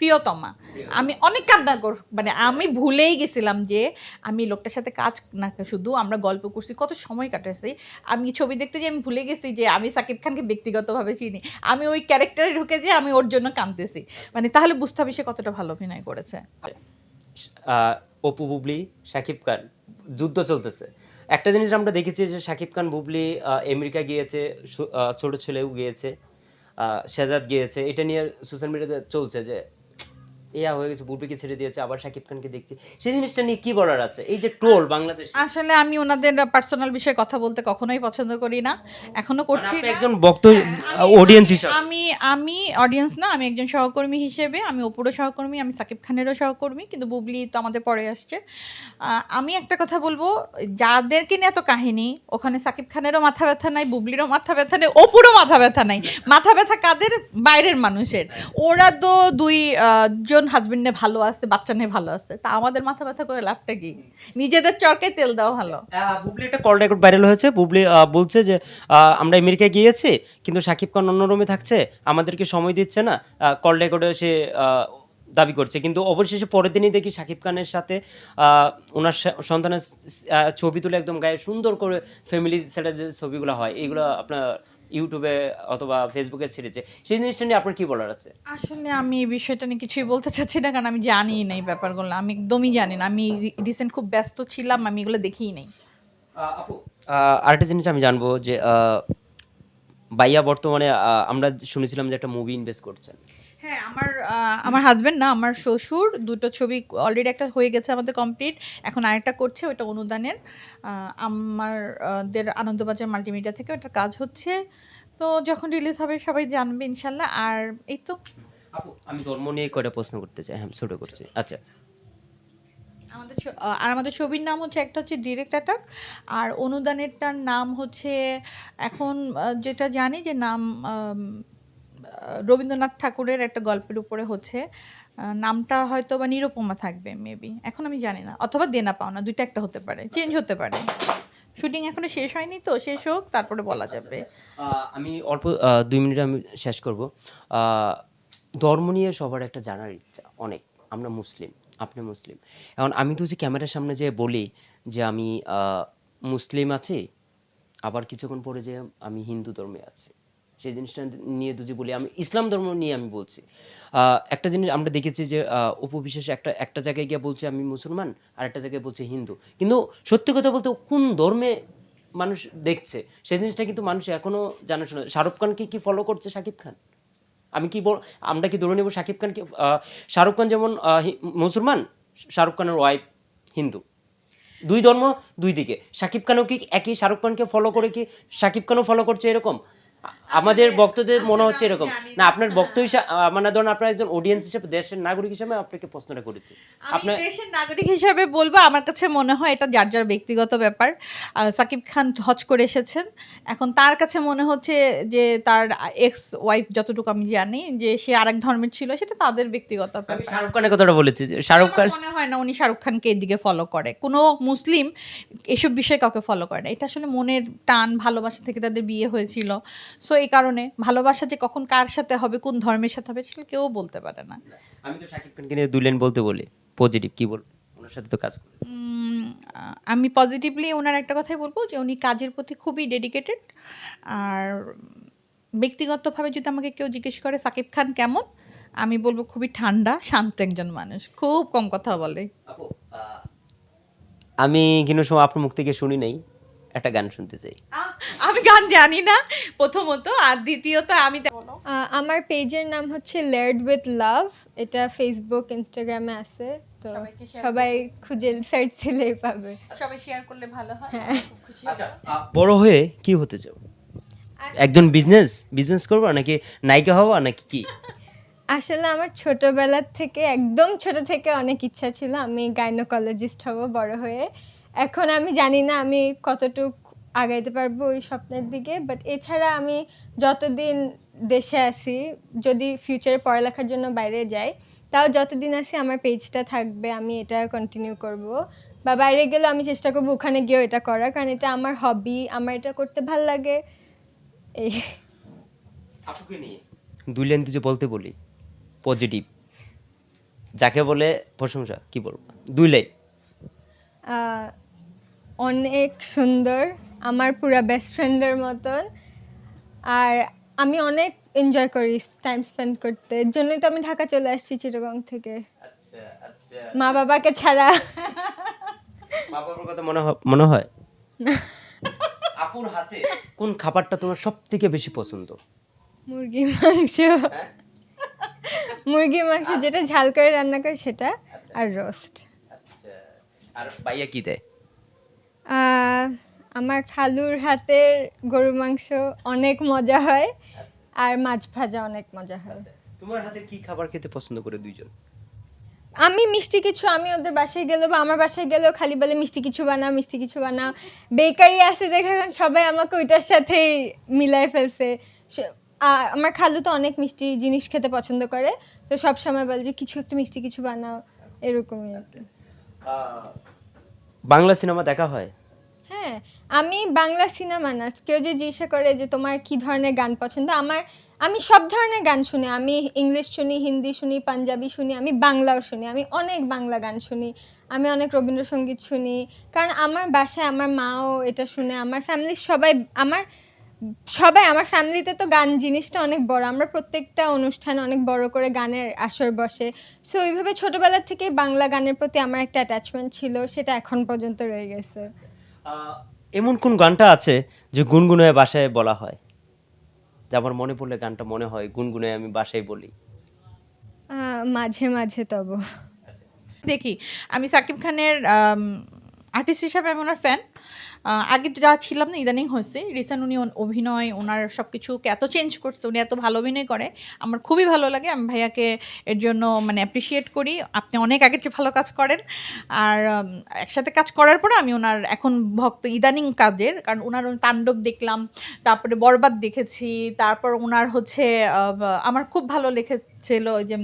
প্রিয়তমা। আমি অনেক কান্না কর মানে আমি ভুলেই গেছিলাম যে আমি লোকটার সাথে কাজ না শুধু আমরা গল্প করছি, কত সময় কাটাইছি। আমি ছবি দেখতে যে আমি ভুলে গেছি যে আমি সাকিব খানকে ব্যক্তিগতভাবে চিনি। আমি ওই ক্যারেক্টারে ঢুকে যে আমি ওর জন্য কাঁদতেছি। মানে তাহলে বুঝতে হবে সে কতটা ভালো অভিনয় করেছে। অপু, বুবলি শাকিব খান, যুদ্ধ চলতেছে। একটা জিনিস আমরা দেখেছি যে শাকিব খান, বুবলি আমেরিকা গিয়েছে ছোট ছেলেও গিয়েছে শেজাদ গিয়েছে। এটা নিয়ে সোশ্যাল মিডিয়াতে চলছে যে ইয়া হয়ে গেছে বুবলিকে ছেড়ে দিয়েছে আবার শাকিব খানকে দেখছি। সেই জিনিসটা নিয়ে কি বলার আছে? এই যে ট্রোল বাংলাদেশ। আসলে আমি ওনাদের পার্সোনাল বিষয়ে কথা বলতে কখনোই পছন্দ করি না। এখনও করছি না। একজন বক্ত অডিয়েন্স হিসাবে। আমি আমি অডিয়েন্স না আমি একজন সহকর্মী হিসেবে আমি অপুরও সহকর্মী আমি সাকিব খানেরও সহকর্মী কিন্তু বুবলি তো আমাদের পরে আসছে। আহ, আমি একটা কথা বলব যাদেরকে নিয়ে এত কাহিনী ওখানে সাকিব খানেরও মাথা ব্যথা নাই বুবলিরও মাথা ব্যথা নেই অপুরও মাথা ব্যথা নাই। মাথা ব্যথা কাদের? বাইরের মানুষের। ওরা তো দুই আহ, জন হাজবেন্ড নিয়ে ভালো আছে বাচ্চা নিয়ে ভালো আছে তা আমাদের মাথা ব্যথা করে লাভটা কি? নিজেদের চরকে তেল দাও ভালো। বুবলি একটা কল রেকর্ড ভাইরাল হয়েছে। বুবলি বলছে যে আমরা আমেরিকায় গিয়েছি কিন্তু সাকিব খান অন্য রুমে থাকছে আমাদেরকে সময় দিচ্ছে না। কল রেকর্ডে সে দাবি করছে। কিন্তু অবশেষে পরের দিনই দেখি সাকিব খানের সাথে ওনার সন্তানের ছবি তুলে একদম গায়ে সুন্দর করে ফ্যামিলি সেটা যে ছবিগুলো হয় এইগুলো আপনার ইউটিউবে অথবা ফেসবুকে ছেড়েছে। সেই জিনিসটা নিয়ে আপনার কি বলার আছে? আসলে আমি এই বিষয়টা নিয়ে কিছুই বলতে চাচ্ছি না কারণ আমি জানি না এই ব্যাপারগুলো। আমি একদমই জানি না। আমি রিসেন্ট খুব ব্যস্ত ছিলাম আমি এগুলো দেখিই নাই। আপু আরেকটা জিনিস আমি জানব যে আহ, ভাইয়া বর্তমানে আমরা শুনেছিলাম যে একটা মুভি ইনভেস্ট করছেন। আমার আমার হাজবেন্ড না আমার শ্বশুর দুটো ছবি অলরেডি একটা হয়ে গেছে আমাদের কমপ্লিট এখন আরেকটা করছে ওটা অনুদানের। আহ, আমার দের আনন্দবাজার মাল্টিমিডিয়া থেকে ওটা কাজ হচ্ছে। তো যখন রিলিজ হবে সবাই জানবে ইনশাল্লাহ। আর এই তো। আপু আমি ধর্ম নিয়ে কয়টা প্রশ্ন করতে চাই হ্যাঁ ছোট করছি। আচ্ছা। আমাদের আর আমাদের ছবির নাম হচ্ছে একটা হচ্ছে ডিরেক্ট অ্যাটাক আর অনুদানেরটার নাম হচ্ছে এখন যেটা জানি যে নাম রবীন্দ্রনাথ ঠাকুরের একটা গল্পের উপরে হচ্ছে নামটা হয়তো বা নিরুপমা থাকবে মেবি এখন আমি জানি না। অথবা দেনা পাওনা দুইটা একটা হতে পারে। চেঞ্জ হতে পারে। শুটিং এখনও শেষ হয়নি তো? শেষ হোক তারপরে বলা যাবে। আমি অল্প দুই মিনিটে আমি শেষ করব। ধর্ম নিয়ে সবার একটা জানার ইচ্ছা অনেক। আমরা মুসলিম আপনি মুসলিম। এখন আমি তো যে ক্যামেরার সামনে যে বলি যে আমি মুসলিম আছি আবার কিছুক্ষণ পরে যে আমি হিন্দু ধর্মে আছি। সেই জিনিসটা নিয়ে দুজি বলি আমি, ইসলাম ধর্ম নিয়ে আমি বলছি। একটা জিনিস আমরা দেখেছি যে উপবিশেষ একটা একটা জায়গায় গিয়ে বলছে আমি মুসলমান, আর একটা জায়গায় বলছে হিন্দু। কিন্তু সত্যি কথা বলতে কোন ধর্মে মানুষ দেখছে, সেই জিনিসটা কিন্তু মানুষ এখনও জানা শোনা। শাহরুখ খানকে কি ফলো করছে শাকিব খান? আমি কি বল, আমরা কি ধরে নেব শাকিব খানকে শাহরুখ খান যেমন মুসলমান, শাহরুখ খানের ওয়াইফ হিন্দু। দুই ধর্ম দুই দিকে। শাকিব খানও কি একই, শাহরুখ খানকে ফলো করে কি, শাকিব খানও ফলো করছে এরকম? আমাদের বক্তদের মনে হচ্ছে এরকম। না আপনার বক্ত হিসাবে মানে ধরুন আপনার একজন অডিয়েন্স হিসেবে দেশের নাগরিক হিসেবে আপনাকে প্রশ্নটা করেছি। আপনার দেশের নাগরিক হিসেবে বলব আমার কাছে মনে হয় এটা যার যার ব্যক্তিগত ব্যাপার। সাকিব খান হজ করে এসেছেন। এখন তার কাছে মনে হচ্ছে যে তার এক্স ওয়াইফ যতটুকু আমি জানি যে সে আরেক ধর্মের ছিল সেটা তাদের ব্যক্তিগত ব্যাপার। শাহরুখ খানের কথাটা বলেছি যে শাহরুখ খান মনে হয় না উনি শাহরুখ খানকে এদিকে ফলো করে। কোনো মুসলিম এসব বিষয়ে কাউকে ফলো করে না। এটা আসলে মনের টান ভালোবাসা থেকে তাদের বিয়ে হয়েছিল। সো এই কারণে ভালোবাসা যে কখন কার সাথে হবে কোন ধর্মের সাথে হবে সেটা কেউ বলতে পারে না। আমি তো শাকিব খানকে নিয়ে দুই লাইন বলতে বলি পজিটিভ কি বল ওনার সাথে তো কাজ আমি পজিটিভলি ওনার একটা কথাই বলব যে উনি কাজের প্রতি খুবই ডেডিকেটেড আর ব্যক্তিগতভাবে যদি আমাকে কেউ জিজ্ঞেস করে সাকিব খান কেমন? আমি বলব খুবই ঠান্ডা শান্ত একজন মানুষ খুব কম কথা বলে। আমি কিন্তু সময় আপনার মুখ থেকে শুনি নাই একটা গান শুনতে চাই। আমি গান জানি না প্রথমত। আর দ্বিতীয়ত আমি আমার পেজের নাম হচ্ছে লেয়ার্ড উইথ লাভ এটা ফেসবুক ইনস্টাগ্রামে আছে তো সবাই খুঁজে সার্চ দিলেই পাবে। সবাই শেয়ার করলে ভালো হয় খুব খুশি আচ্ছা বড় হয়ে কি হতে চাও? একজন বিজনেস বিজনেস করব নাকি নায়িকা হব নাকি কি? আসলে আমার ছোটবেলার থেকে একদম ছোট থেকে অনেক ইচ্ছা ছিল আমি গাইনোকোলজিস্ট হব বড় হয়ে। এখন আমি জানি না আমি কতটুক আগাইতে পারব ওই স্বপ্নের দিকে। বাট এছাড়া আমি যতদিন দেশে আছি যদি ফিউচারে পড়ালেখার জন্য বাইরে যাই তাও যতদিন আসি আমার পেজটা থাকবে আমি এটা কন্টিনিউ করব। বা বাইরে গেলে আমি চেষ্টা করব ওখানে গিয়েও এটা করার কারণ এটা আমার হবি আমার এটা করতে ভালো লাগে। এই। আপুকে নিয়ে দুই লাইন তুই বলতে বলি পজিটিভ যাকে বলে প্রশংসা কি বলব? দুই লাইন। অনেক সুন্দর। আমার পুরা বেস্ট ফ্রেন্ডের মতন। আর আমি অনেক এনজয় করি টাইম স্পেন্ড করতে। এর জন্যই তো আমি ঢাকা চলে আসছি চিটাগং থেকে। আচ্ছা আচ্ছা। মা বাবাকে ছাড়া। মা বাবার কথা মনে হয় মনে হয়? আপুর হাতে কোন খাবারটা তোমার সব থেকে বেশি পছন্দ? মুরগির মাংস। মুরগির মাংস যেটা ঝাল করে রান্না করে সেটা আর রোস্ট আচ্ছা। আর ভাইয়া কি দেয়? আমার খালুর হাতের গরু মাংস অনেক মজা হয় আর মাছ ভাজা অনেক মজা হয়। তোমার হাতে কি খাবার খেতে পছন্দ করে দুইজন? আমি মিষ্টি কিছু আমি ওদের বাসায় গেলেও বা আমার বাসায় গেলেও খালি বলে মিষ্টি কিছু বানাও মিষ্টি কিছু বানাও। বেকারি আছে দেখে সবাই আমাকে ওইটার সাথেই মিলাই ফেলছে। আমার খালু তো অনেক মিষ্টি জিনিস খেতে পছন্দ করে তো সব সময় বলে যে কিছু একটা মিষ্টি কিছু বানাও এরকমই আর কি। বাংলা সিনেমা দেখা হয়? হ্যাঁ আমি বাংলা সিনেমা না। কেউ যে জিজ্ঞাসা করে যে তোমার কি ধরনের গান পছন্দ, আমার, আমি সব ধরনের গান শুনি। আমি ইংলিশ শুনি, হিন্দি শুনি, পাঞ্জাবি শুনি, আমি বাংলাও শুনি, আমি অনেক বাংলা গান শুনি, আমি অনেক রবীন্দ্রসঙ্গীত শুনি। কারণ আমার বাসায় আমার মাও এটা শুনে, আমার ফ্যামিলির সবাই, আমার সবাই, আমার ফ্যামিলিতে তো গান জিনিসটা অনেক বড়। আমরা প্রত্যেকটা অনুষ্ঠান অনেক বড় করে গানের আসর বসে। সো ওইভাবে ছোটোবেলা থেকে বাংলা গানের প্রতি আমার একটা অ্যাটাচমেন্ট ছিল, সেটা এখন পর্যন্ত রয়ে গেছে। এমন কোন গানটা আছে যে গুনগুনায় বাসায় বলা হয়? যে আমার মনে পড়লে গানটা মনে হয় গুনগুনায় আমি বাসায় বলি। মাঝে মাঝে তব। দেখি আমি সাকিব খানের আর্টিস্ট হিসাবে আমি ওনার ফ্যান আগে যা ছিলাম না, ইদানিং হয়েছে। রিসেন্ট উনি অভিনয়, ওনার সব কিছুকে এত চেঞ্জ করছে, উনি এত ভালো অভিনয় করে। আমার খুবই ভালো লাগে। আমি ভাইয়াকে এর জন্য মানে অ্যাপ্রিসিয়েট করি। আপনি অনেক আগের চেয়ে ভালো কাজ করেন। আর একসাথে কাজ করার পরে আমি ওনার এখন ভক্ত ইদানিং কাজের। কারণ ওনার তাণ্ডব দেখলাম, তারপরে বরবাদ দেখেছি, তারপর ওনার হচ্ছে আমার খুব ভালো লেগেছিল ওই যে